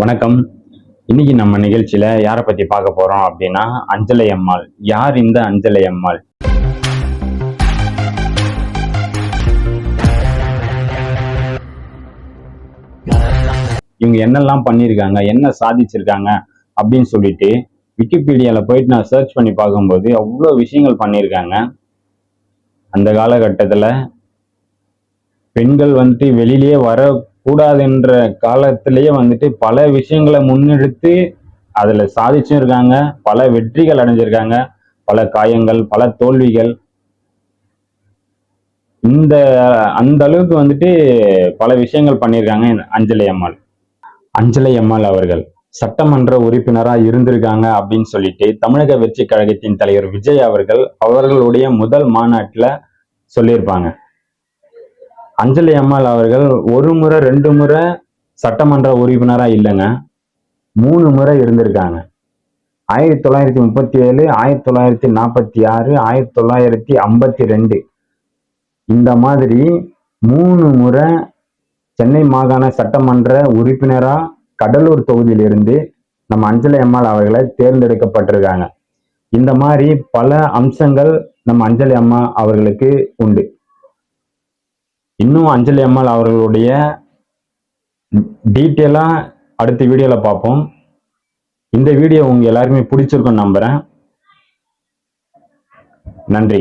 வணக்கம். இன்னைக்கு நம்ம நிகழ்ச்சியில யாரை பத்தி பார்க்க போறோம் அப்படின்னா அஞ்சலை அம்மாள். யார் இந்த அஞ்சலை அம்மாள்? இவங்க என்னெல்லாம் பண்ணியிருக்காங்க என்ன சாதிச்சிருக்காங்க அப்படின்னு சொல்லிட்டு விக்கிபீடியாவில் போயிட்டு நான் சர்ச் பண்ணி பார்க்கும்போது அவ்வளோ விஷயங்கள் பண்ணியிருக்காங்க. அந்த காலகட்டத்தில் பெண்கள் வந்துட்டு வெளியிலேயே கூடாதுன்ற காலத்திலேயே வந்துட்டு பல விஷயங்களை முன்னெடுத்து அதில் சாதிச்சும் இருக்காங்க பல வெற்றிகள் அடைஞ்சிருக்காங்க பல காயங்கள் பல தோல்விகள். இந்த அந்த அளவுக்கு வந்துட்டு பல விஷயங்கள் பண்ணியிருக்காங்க அஞ்சலி அம்மாள். அஞ்சலி அம்மாள் அவர்கள் சட்டமன்ற உறுப்பினராக இருந்திருக்காங்க அப்படின்னு சொல்லிட்டு தமிழக வெற்றி கழகத்தின் தலைவர் விஜய் அவர்கள் அவர்களுடைய முதல் மாநாட்டில் சொல்லியிருப்பாங்க. அஞ்சலி அம்மாள் அவர்கள் ஒரு முறை ரெண்டு முறை சட்டமன்ற உறுப்பினராக இல்லைங்க. மூணு முறை இருந்திருக்காங்க. ஆயிரத்தி தொள்ளாயிரத்தி முப்பத்தி ஏழு ஆயிரத்தி தொள்ளாயிரத்தி நாற்பத்தி ஆறு ஆயிரத்தி தொள்ளாயிரத்தி ஐம்பத்தி ரெண்டு இந்த மாதிரி மூணு முறை சென்னை மாகாண சட்டமன்ற உறுப்பினராக கடலூர் தொகுதியிலிருந்து நம்ம அஞ்சலி அம்மாள் அவர்களை தேர்ந்தெடுக்கப்பட்டிருக்காங்க. இந்த மாதிரி பல அம்சங்கள் நம்ம அஞ்சலி அம்மா அவர்களுக்கு உண்டு. இன்னும் அஞ்சலி அம்மாள் அவர்களுடைய டீட்டெயிலாக அடுத்த வீடியோவில் பார்ப்போம். இந்த வீடியோ உங்கள் எல்லாருக்குமே பிடிச்சிருக்குன்னு நம்புகிறேன் நன்றி.